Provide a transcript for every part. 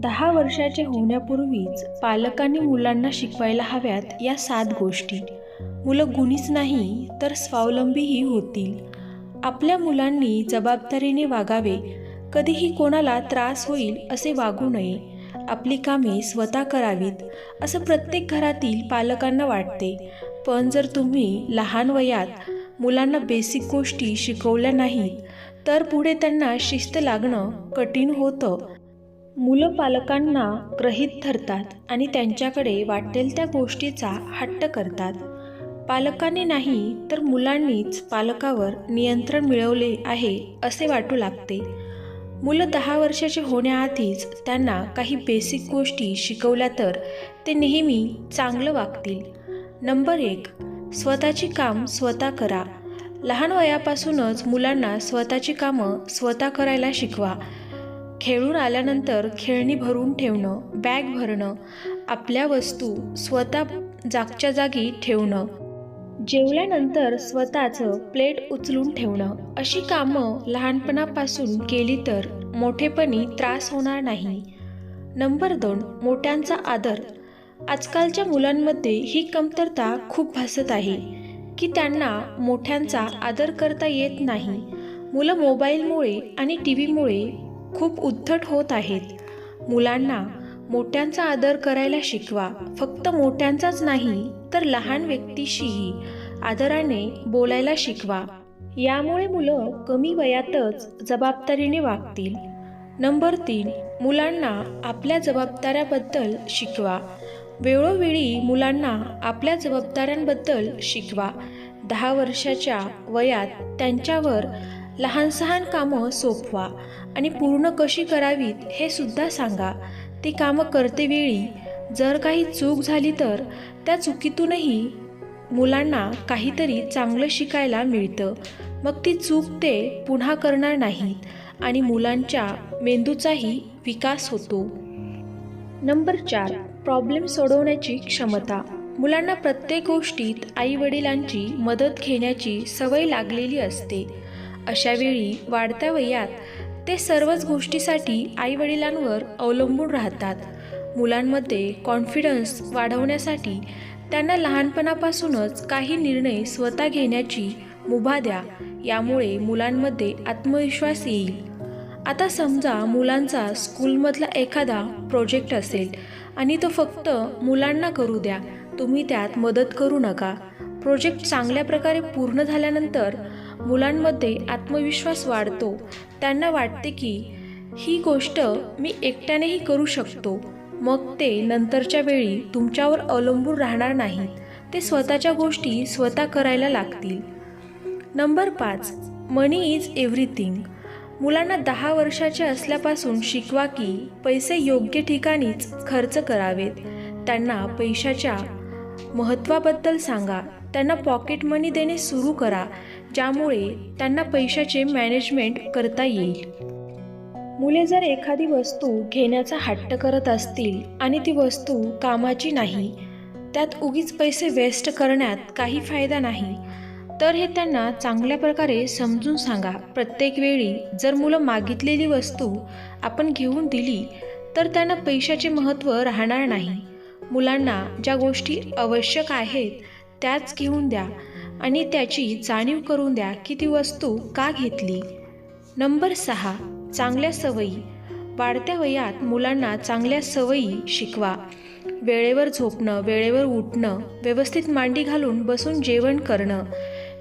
दहा वर्षाचे होण्यापूर्वीच पालकांनी मुलांना शिकवायला हव्यात या सात गोष्टी. मुलं गुणीच नाही तर स्वावलंबीही होतील. आपल्या मुलांनी जबाबदारीने वागावे. कधीही कोणाला त्रास होईल असे वागू नये. आपली कामे स्वतः करावीत असं प्रत्येक घरातील पालकांना वाटते. पण जर तुम्ही लहान वयात मुलांना बेसिक गोष्टी शिकवल्या नाहीत तर पुढे त्यांना शिस्त लागणं कठीण होतं. मुलं पालकांना ग्रहित धरतात आणि त्यांच्याकडे वाटेल त्या गोष्टीचा हट्ट करतात. पालकांनी नाही तर मुलांनीच पालकावर नियंत्रण मिळवले आहे असे वाटू लागते. मुलं दहा वर्षाचे होण्याआधीच त्यांना काही बेसिक गोष्टी शिकवल्या तर ते नेहमी चांगलं वागतील. नंबर एक स्वतःची काम स्वतः करा. लहान वयापासूनच मुलांना स्वतःची कामं स्वतः करायला शिकवा. खेळून आल्यानंतर खेळणी भरून ठेवणं बॅग भरणं आपल्या वस्तू स्वतः जागच्या जागी ठेवणं जेवल्यानंतर स्वतःचं प्लेट उचलून ठेवणं. अशी कामं लहानपणापासून केली तर मोठेपणी त्रास होणार नाही. नंबर दोन मोठ्यांचा आदर. आजकालच्या मुलांमध्ये ही कमतरता खूप भासत आहे की त्यांना मोठ्यांचा आदर करता येत नाही. मुलं मोबाईलमुळे आणि टी व्हीमुळे खूप उद्धट होत आहेत. मुलांना मोठ्यांचा आदर करायला शिकवा. फक्त मोठ्यांचाच नाही तर लहान व्यक्तीशीही आदराने बोलायला शिकवा. यामुळे मुलं कमी वयातच जबाबदारीने वागतील. नंबर तीन मुलांना आपल्या जबाबदाऱ्याबद्दल शिकवा. वेळोवेळी मुलांना आपल्या जबाबदाऱ्यांबद्दल शिकवा. दहा वर्षाच्या वयात त्यांच्यावर लहान सहान कामं सोपवा आणि पूर्ण कशी करावीत हे सुद्धा सांगा. ती कामं करतेवेळी जर काही चूक झाली तर त्या चुकीतूनही मुलांना काहीतरी चांगलं शिकायला मिळतं. मग ती चूक ते पुन्हा करणार नाहीत आणि मुलांच्या मेंदूचाही विकास होतो. नंबर चार प्रॉब्लेम सोडवण्याची क्षमता. मुलांना प्रत्येक गोष्टीत आई वडिलांची मदत घेण्याची सवय लागलेली असते. अशावेळी वाढत्या वयात ते सर्वच गोष्टीसाठी आई वडिलांवर अवलंबून राहतात. मुलांमध्ये कॉन्फिडन्स वाढवण्यासाठी त्यांना लहानपणापासूनच काही निर्णय स्वतः घेण्याची मुभा द्या यामुळे मुलांमध्ये आत्मविश्वास येईल. आता समजा मुलांचा स्कूलमधला एखादा प्रोजेक्ट असेल आणि तो फक्त मुलांना करू द्या तुम्ही त्यात मदत करू नका. प्रोजेक्ट चांगल्या प्रकारे पूर्ण झाल्यानंतर मुलांमध्ये आत्मविश्वास वाढतो. त्यांना वाटते की ही गोष्ट मी एकट्यानेही करू शकतो. मग ते नंतरच्या वेळी तुमच्यावर अवलंबून राहणार नाहीत. ते स्वतःच्या गोष्टी स्वतः करायला लागतील. नंबर पाच मनी इज एव्हरीथिंग मुलांना दहा वर्षाचे असल्यापासून शिकवा की पैसे योग्य ठिकाणीच खर्च करावेत. त्यांना पैशाच्या महत्त्वाबद्दल सांगा. त्यांना पॉकेट मनी देणे सुरू करा. ज्यामुळे त्यांना पैशाचे मॅनेजमेंट करता येईल. मुले जर एखादी वस्तू घेण्याचा हट्ट करत असतील आणि ती वस्तू कामाची नाही त्यात उगीच पैसे वेस्ट करण्यात काही फायदा नाही तर हे त्यांना चांगल्या प्रकारे समजून सांगा. प्रत्येक वेळी जर मुलं मागितलेली वस्तू आपण घेऊन दिली तर त्यांना पैशाचे महत्त्व राहणार नाही. मुलांना ज्या गोष्टी आवश्यक आहेत त्याच घेऊन द्या. आणि त्याची जाणीव करून द्या की ती वस्तू का घेतली. नंबर सहा चांगल्या सवयी. वाढत्या वयात मुलांना चांगल्या सवयी शिकवा. वेळेवर झोपणं वेळेवर उठणं व्यवस्थित मांडी घालून बसून जेवण करणं.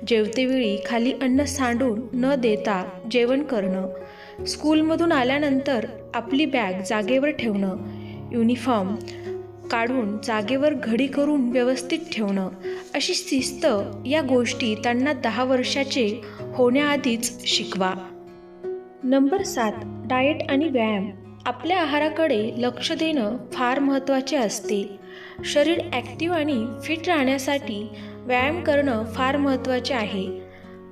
जेवतेवेळी खाली अन्न सांडून न देता जेवण करणं. स्कूलमधून आल्यानंतर आपली बॅग जागेवर ठेवणं. युनिफॉर्म काढून जागेवर घडी करून व्यवस्थित ठेवणं. अशी शिस्त या गोष्टी त्यांना दहा वर्षाचे होण्याआधीच शिकवा. नंबर सात डाएट आणि व्यायाम. आपल्या आहाराकडे लक्ष देणं फार महत्त्वाचे असते. शरीर ॲक्टिव्ह आणि फिट राहण्यासाठी व्यायाम करणं फार महत्त्वाचे आहे.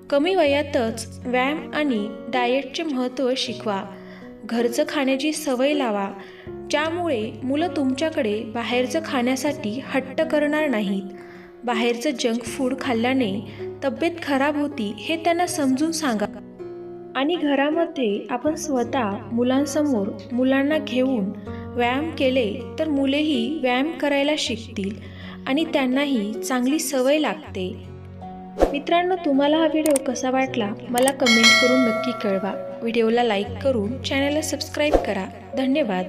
कमी वयातच व्यायाम आणि डाएटचे महत्त्व शिकवा. घरचं खाण्याची सवय लावा. ज्यामुळे मुलं तुमच्याकडे बाहेरचं खाण्यासाठी हट्ट करणार नाहीत. बाहेरचं जंक फूड खाल्ल्याने तब्येत खराब होती हे त्यांना समजून सांगा. आणि घरामध्ये आपण स्वतः मुलांसमोर मुलांना घेऊन व्यायाम केले तर मुलेही व्यायाम करायला शिकतील आणि त्यांनाही चांगली सवय लागते. मित्रांनो तुम्हाला हा व्हिडिओ कसा वाटला मला कमेंट करून नक्की कळवा. व्हिडिओला लाईक करून चॅनलला सबस्क्राईब करा. धन्यवाद.